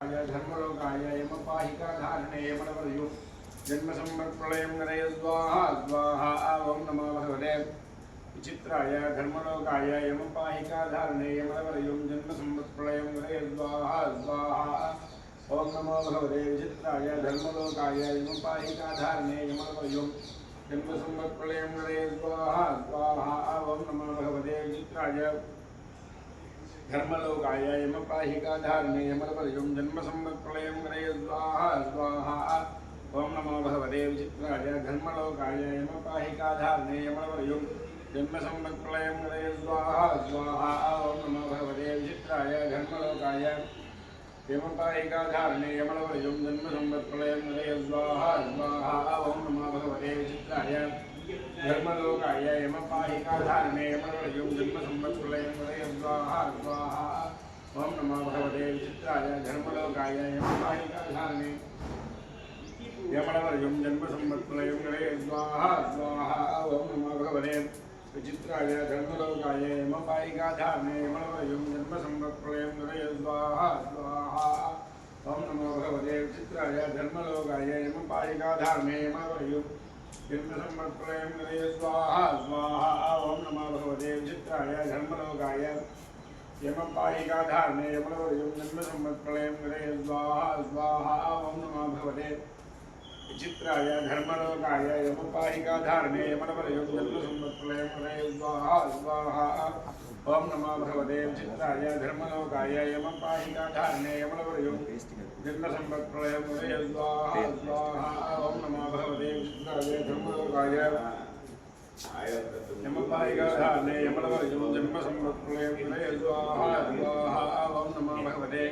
धर्मलोकाय, यमपाहिकाधारणे, यमनवरयो जन्मसम्प्रलयं नरय स्वाहा स्वाहा ॐ नमो भगवते। विचित्राय, धर्मलोकाय, यमपाहिकाधारणे, यमनवरयो जन्मसम्प्रलयं नरय स्वाहा स्वाहा नमो भगवते। विचित्राय, धर्मलोकाय, यमपाहिकाधारणे, यमनवरयो जन्मसम्प्रलयं नरय स्वाहा स्वाहा ॐ नमो भगवते। विचित्राय धर्मलोकायायम पाहिका धारणेयमलपरयुं जन्मसम्प्रलयं ग्रय स्वाहा स्वाहा ॐ नमो भगवते विचित्राय धर्मलोकायायम पाहिका धारणेयमलपरयुं जन्मसम्प्रलयं ग्रय स्वाहा स्वाहा ॐ नमो भगवते विचित्राय धर्मलोकाय यमपाहिका धारणेयमलपरयुं जन्मसम्प्रलयं ग्रय स्वाहा धर्मलोकाय यमपायिकाधारणे यमनवलयं जन्मसंवत्सुलयं वदयं स्वाहा स्वाहा ॐ नमो विचित्राय धर्मलोकाय यमपायिकाधारणे यमनवलयं जन्मसंवत्सुलयं वदयं स्वाहा स्वाहा ॐ नमो भगवते विचित्राय धर्मलोकाय यमपायिकाधारणे यमनवलयं जन्मसंवत्सुलयं वदयं स्वाहा स्वाहा नमो भगवते विचित्राय धर्मलोकाय यमपायिकाधारणे यमनवलयं स्वाहा स्वाहा, ओम नमः भगवते चित्राय धर्मलोकाय। यमपायिकाधारणे यमलोयं जन्मसम्मत्प्रलयं गणे स्वाहा स्वाहा, ओम नमः भगवते। विचित्राय धर्मलोकाय यमपाहिकाधारणे यमनपरयोजन्मसंवत्प्रलयमनयोद्वाहा स्वाहा ॐ नमो भगवते विचित्राय घर्मलोकाय यमपाहिकाधारणे यमनपरयो जन्मसंवत्प्रलयमनयोद्वाहा स्वाहा ॐ नमो भगवते विचित्राय घर्मलोकाय यमपाहिकाधारणे यमनपरयो जन्मसंवत्प्रलयमनयोद्वाहा स्वाहा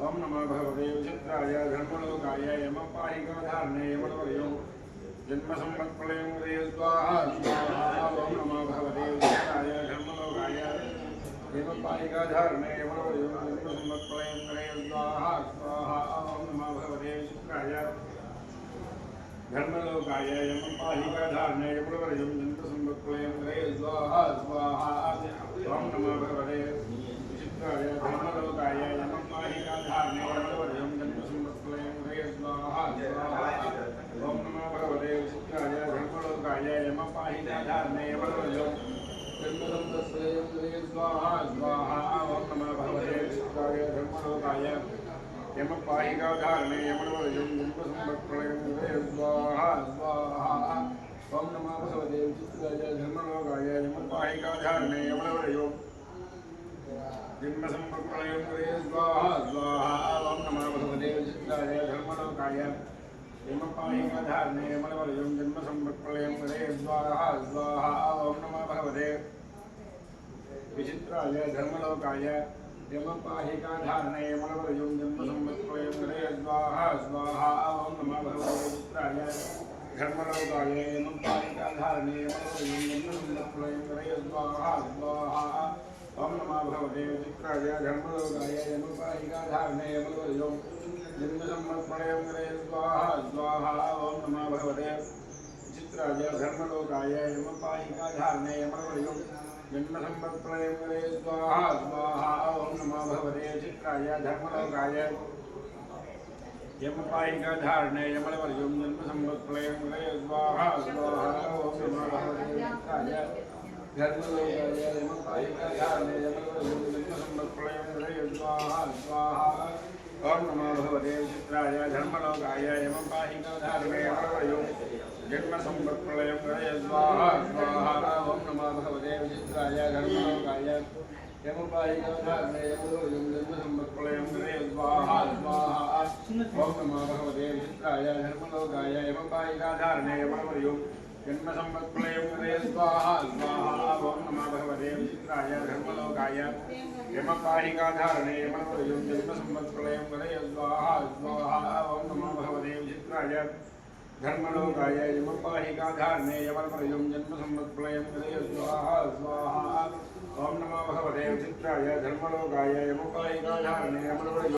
ओम नमः भगवते विचित्राय धर्मलोकाय यम पाहिकाधारणे यमलवर्यो जन्म संपत् प्रलय मुदे स्वाहा स्वाहा ओम नमः भगवते विचित्राय धर्मलोकाय यमपायिकाधारणे यमणवर्यो प्रलय मुदे स्वाहा। स्वाहा ओम नमः भगवते विचित्राय धर्मलोकाय यमपायिकाधारणे यमणवर्यो प्रलय मुदे स्वाहा। स्वाहा ओम नमः भगवते विचित्राय धर्मलोकाय यम यमपायिका యమ పాయిగాధారణే యమణవలయం కుంభసంభక్ప్రళయం స్వాహ స్వాహ ఓం నమో భగవతే విచిత్రాయ ధర్మలోకాయ యమ పాయిగాధారణే యమణవలయం జన్మసంభక్ప్రళయం స్వాహ స్వాహ ఓం నమో భగవతే విచిత్రాయ ధర్మలోకాయ యమ పాయిగాధారణే యమణవలయం జన్మసంభక్ప్రళయం స్వాహ స్వాహ ఓం నమో భగవతే విచిత్రాయ ధర్మలోకాయ यम पाहि काधारणे मलवरयुं जन्म नमः भगवते पुत्राय धर्मलोकाय यम पाहि काधारणे मलवरयुं जन्म संवत्सरयं गणय स्वाहा स्वाहा ॐ नमः भगवते पुत्राय धर्मलोकाय यम पाहि काधारणे मलवरयुं जन्म संवत्सरयं गणय स्वाहा स्वाहा ॐ नमः भगवते चित्राय धर्मलोकाय यमपायिका धारणे यमणवयो जन्मसंवत्सरयमरे स्वाहा स्वाहा ॐ नमो भगवते चित्राय धर्मलोकाय यमपायिका धारणे यमणवर्यो जन्मसंवत्सरयमरे स्वाहा स्वाहा ॐ नमो भगवते चित्राय धर्मलोकाय यमपायिका धारणे यमणवर्यो ओम नमो भगवते शुक्राय धर्मलोकाय यमं पाहि कवधारणे हरवयो जन्म संप्रलयं गणय स्वाहा स्वाहा ओम नमो भगवते शुक्राय धर्मलोकाय यमं पाहि कवधारणे यमोयं जन्म संप्रलयं गणय स्वाहा स्वाहा ओम नमो भगवते शुक्राय धर्मलोकाय यमं पाहि जन्मसम्पत्कुले स्वाहा स्वाहा ओम नमः भगवते विचित्राय धर्मलोकाय हेमपाहिकाधारणे मनोरजं जन्मसम्पत्कुलयं वदय स्वाहा स्वाहा ओम नमः भगवते विचित्राय धर्मलोकाय यमपाहिकाधारणे यमनपरजं जन्मसम्पत्कुलयं वदय स्वाहा स्वाहा ओम नमः भगवते विचित्राय धर्मलोकाय यम यमपाहिकाधारणे यम